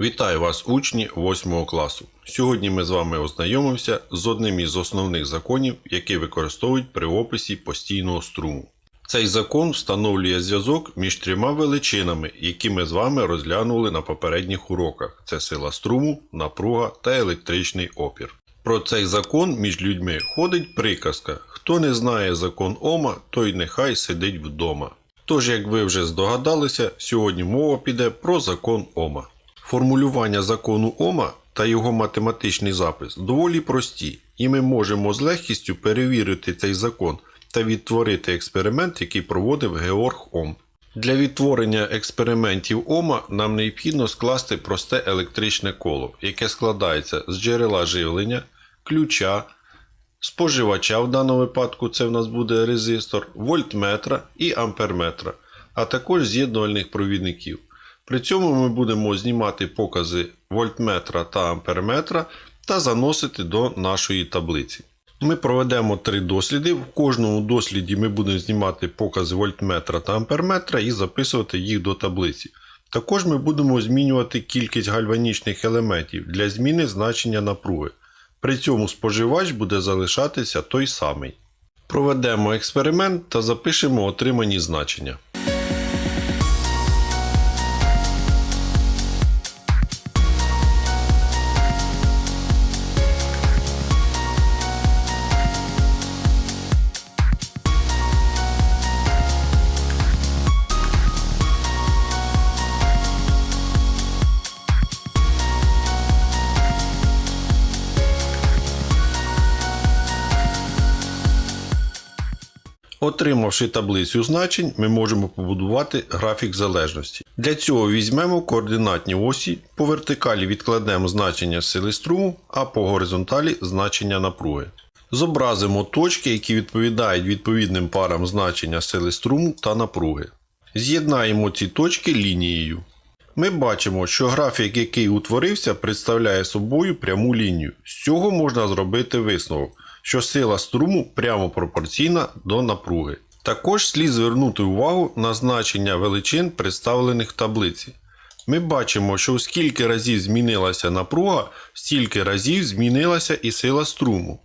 Вітаю вас, учні 8 класу. Сьогодні ми з вами ознайомимося з одним із основних законів, які використовують при описі постійного струму. Цей закон встановлює зв'язок між трьома величинами, які ми з вами розглянули на попередніх уроках: це сила струму, напруга та електричний опір. Про цей закон між людьми ходить приказка: хто не знає закон Ома, той нехай сидить вдома. Тож, як ви вже здогадалися, сьогодні мова піде про закон Ома. Формулювання закону Ома та його математичний запис доволі прості, і ми можемо з легкістю перевірити цей закон та відтворити експеримент, який проводив Георг Ом. Для відтворення експериментів Ома нам необхідно скласти просте електричне коло, яке складається з джерела живлення, ключа, споживача в даному випадку це в нас буде резистор, вольтметра і амперметра, а також з'єднувальних провідників. При цьому ми будемо знімати покази вольтметра та амперметра та заносити до нашої таблиці. Ми проведемо три досліди. В кожному досліді ми будемо знімати покази вольтметра та амперметра і записувати їх до таблиці. Також ми будемо змінювати кількість гальванічних елементів для зміни значення напруги. При цьому споживач буде залишатися той самий. Проведемо експеримент та запишемо отримані значення. Отримавши таблицю значень, ми можемо побудувати графік залежності. Для цього візьмемо координатні осі, по вертикалі відкладемо значення сили струму, а по горизонталі значення напруги. Зобразимо точки, які відповідають відповідним парам значення сили струму та напруги. З'єднаємо ці точки лінією. Ми бачимо, що графік, який утворився, представляє собою пряму лінію. З цього можна зробити висновок, що сила струму прямо пропорційна до напруги. Також слід звернути увагу на значення величин, представлених в таблиці. Ми бачимо, що скільки разів змінилася напруга, стільки разів змінилася і сила струму.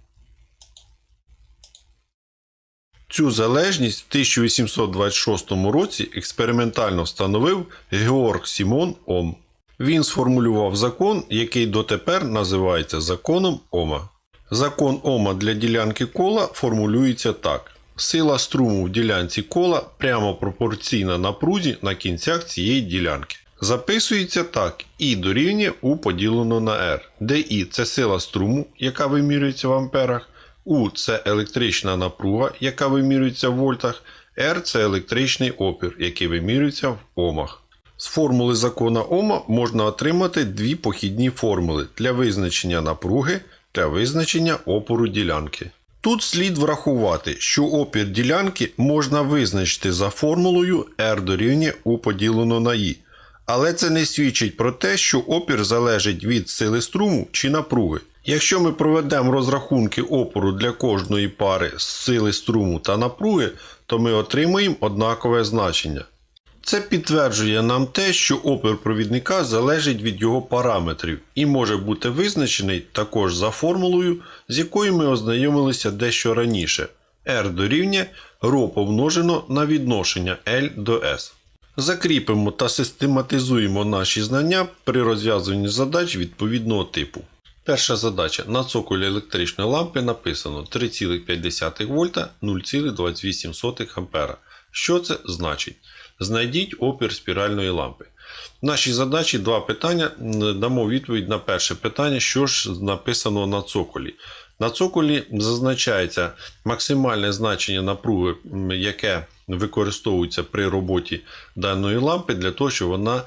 Цю залежність в 1826 році експериментально встановив Георг Сімон Ом. Він сформулював закон, який дотепер називається законом Ома. Закон Ома для ділянки кола формулюється так: сила струму в ділянці кола прямо пропорційна напрузі на кінцях цієї ділянки. Записується так: І дорівнює У поділено на R, де І це сила струму, яка вимірюється в амперах. У це електрична напруга, яка вимірюється в вольтах, R це електричний опір, який вимірюється в омах. З формули закона Ома можна отримати дві похідні формули для визначення напруги та визначення опору ділянки. Тут слід врахувати, що опір ділянки можна визначити за формулою R дорівнює U поділено на I. Але це не свідчить про те, що опір залежить від сили струму чи напруги. Якщо ми проведемо розрахунки опору для кожної пари з сили струму та напруги, то ми отримаємо однакове значення. Це підтверджує нам те, що опір провідника залежить від його параметрів і може бути визначений також за формулою, з якою ми ознайомилися дещо раніше. R дорівнює ρ помножено на відношення L до S. Закріпимо та систематизуємо наші знання при розв'язуванні задач відповідного типу. Перша задача. На цоколі електричної лампи написано 3,5 вольта 0,28 А. Що це значить? Знайдіть опір спіральної лампи. В нашій задачі два питання. Дамо відповідь на перше питання, що ж написано на цоколі. На цоколі зазначається максимальне значення напруги, яке використовується при роботі даної лампи, для того, щоб вона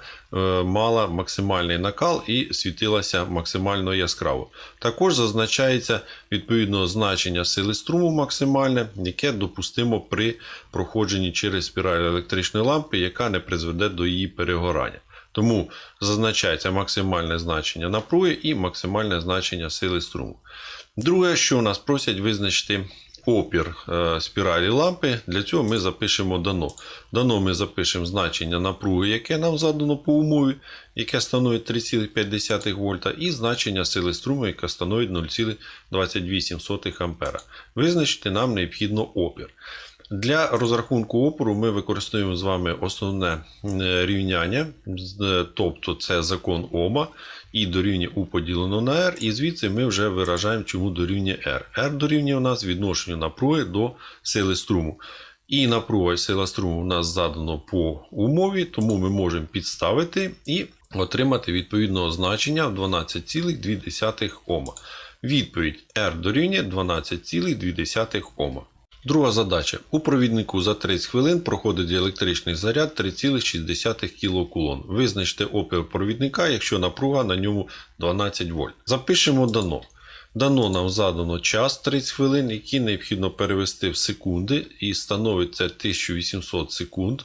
мала максимальний накал і світилася максимально яскраво. Також зазначається відповідно значення сили струму максимальне, яке допустимо при проходженні через спіраль електричної лампи, яка не призведе до її перегорання. Тому зазначається максимальне значення напруги і максимальне значення сили струму. Друге, що нас просять визначити опір е, спіралі лампи. Для цього ми запишемо дано. Дано ми запишемо значення напруги, яке нам задано по умові, яке становить 3,5 вольта, і значення сили струму, яке становить 0,28 ампера. Визначити нам необхідно опір. Для розрахунку опору ми використовуємо з вами основне е, рівняння, е, тобто це закон Ома і дорівнює U поділено на R, і звідси ми вже виражаємо, чому дорівнює R. R дорівнює у нас відношенню напруги до сили струму. І напруга і сила струму у нас задано по умові, тому ми можемо підставити і отримати відповідного значення 12,2 Ома. Відповідь R дорівнює 12,2 Ома. Друга задача. У провіднику за 30 хвилин проходить електричний заряд 3,6 кілокулон. Визначте опір провідника, якщо напруга на ньому 12 вольт. Запишемо дано. Дано нам задано час 30 хвилин, який необхідно перевести в секунди, і становить це 1800 секунд.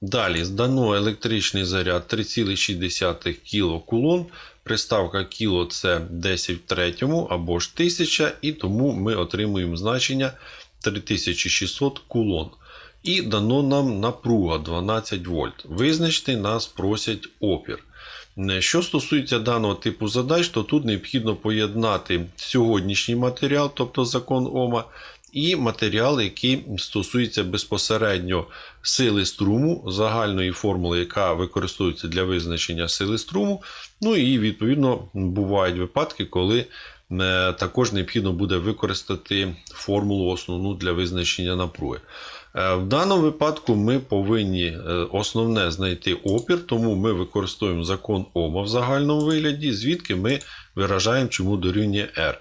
Далі здано електричний заряд 3,6 кілокулон. Приставка кіло це 10 в третьому або ж 1000, і тому ми отримуємо значення 3600 кулон. І дано нам напруга 12 вольт. Визначити нас просять опір. Е, Що стосується даного типу задач, то тут необхідно поєднати сьогоднішній матеріал, тобто закон Ома, і матеріал, який стосується безпосередньо сили струму, загальної формули, яка використовується для визначення сили струму. Ну і відповідно бувають випадки, коли також необхідно буде використати формулу основну для визначення напруги. Е, В даному випадку ми повинні е, основне знайти опір, тому ми використовуємо закон Ома в загальному вигляді, звідки ми виражаємо, чому дорівнює R.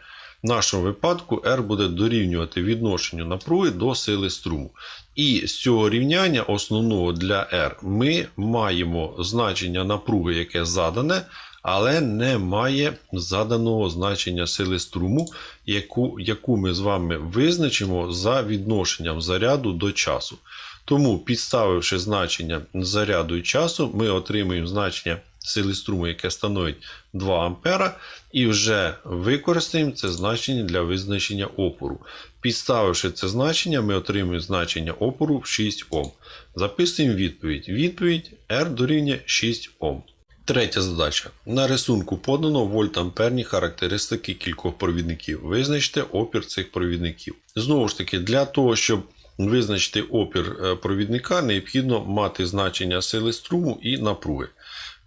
В нашому випадку R буде дорівнювати відношенню напруги до сили струму. І з цього рівняння основного для R ми маємо значення напруги, яке задане, але немає заданого значення сили струму, яку, яку ми з вами визначимо за відношенням заряду до часу. Тому, підставивши значення заряду і часу, ми отримуємо значення сили струму, яке становить 2 А, і вже використаємо це значення для визначення опору. Підставивши це значення, ми отримуємо значення опору в 6 Ом. Записуємо відповідь. Відповідь R дорівнює 6 Ом. Третя задача. На рисунку подано вольтамперні характеристики кількох провідників. Визначте опір цих провідників. Знову ж таки, для того, щоб визначити опір е, провідника, необхідно мати значення сили струму і напруги.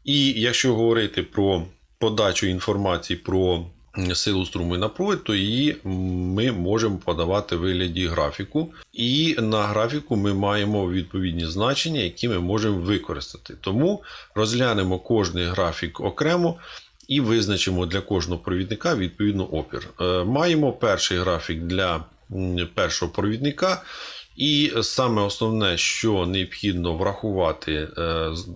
І якщо говорити про подачу інформації про силу струму і напруги, то її ми можемо подавати в вигляді графіку. І на графіку ми маємо відповідні значення, які ми можемо використати. Тому розглянемо кожний графік окремо. І визначимо для кожного провідника відповідно опір. Е, Маємо перший графік для першого провідника. І саме основне, що необхідно врахувати е,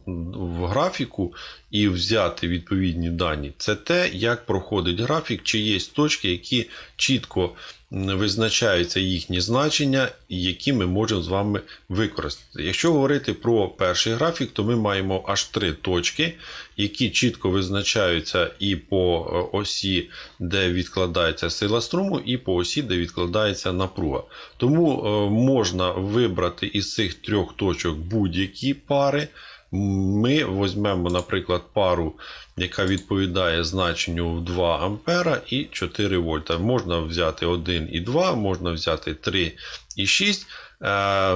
в графіку і взяти відповідні дані, це те, як проходить графік, чи є точки, які чітко визначаються їхні значення, які ми можемо з вами використати. Якщо говорити про перший графік, то ми маємо аж три точки, які чітко визначаються і по е, осі, де відкладається сила струму, і по осі, де відкладається напруга. Тому е, можна вибрати із цих трьох точок будь-які пари. Ми візьмемо, наприклад, пару, яка відповідає значенню в 2 ампера і 4 вольта. Можна взяти 1 і 2, можна взяти 3 і 6. Е,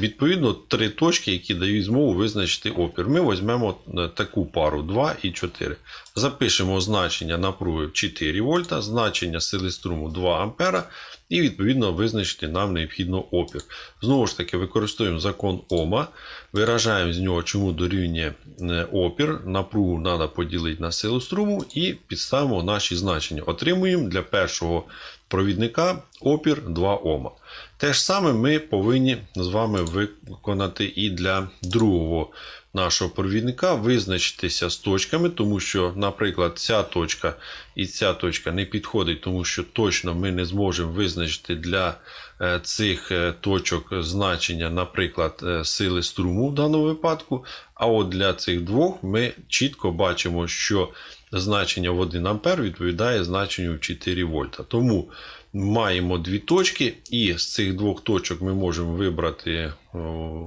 Відповідно, три точки, які дають змогу визначити опір. Ми візьмемо е, таку пару 2 і 4. Запишемо значення напруги 4 вольта, значення сили струму 2 ампера, і відповідно визначити нам необхідно опір. Знову ж таки, використовуємо закон Ома, виражаємо з нього, чому дорівнює е, опір. Напругу треба поділити на силу струму і підставимо наші значення. Отримуємо для першого провідника опір 2 Ома. Те ж саме ми повинні з вами виконати і для другого нашого провідника, визначитися з точками, тому що, наприклад, ця точка і ця точка не підходить, тому що точно ми не зможемо визначити для е, цих е, точок значення, наприклад, е, сили струму в даному випадку. А от для цих двох ми чітко бачимо, що значення в 1 А відповідає значенню в 4 вольта. Тому маємо дві точки, і з цих двох точок ми можемо вибрати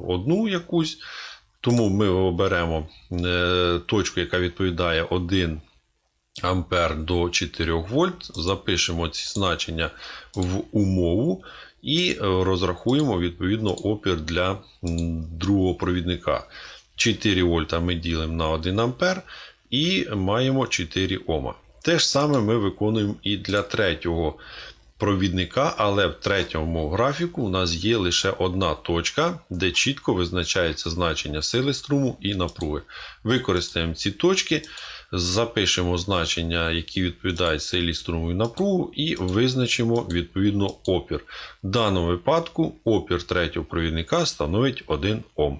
одну якусь. Тому ми оберемо е, точку, яка відповідає 1 ампер до 4 вольт, запишемо ці значення в умову і е, розрахуємо відповідно опір для другого провідника. 4 вольта ми ділимо на 1 ампер і маємо 4 Ома. Те ж саме ми виконуємо і для третього провідника, але в третьому графіку у нас є лише одна точка, де чітко визначається значення сили струму і напруги. Використаємо ці точки, запишемо значення, які відповідають силі струму і напругу, і визначимо відповідно опір. В даному випадку опір третього провідника становить 1 Ом.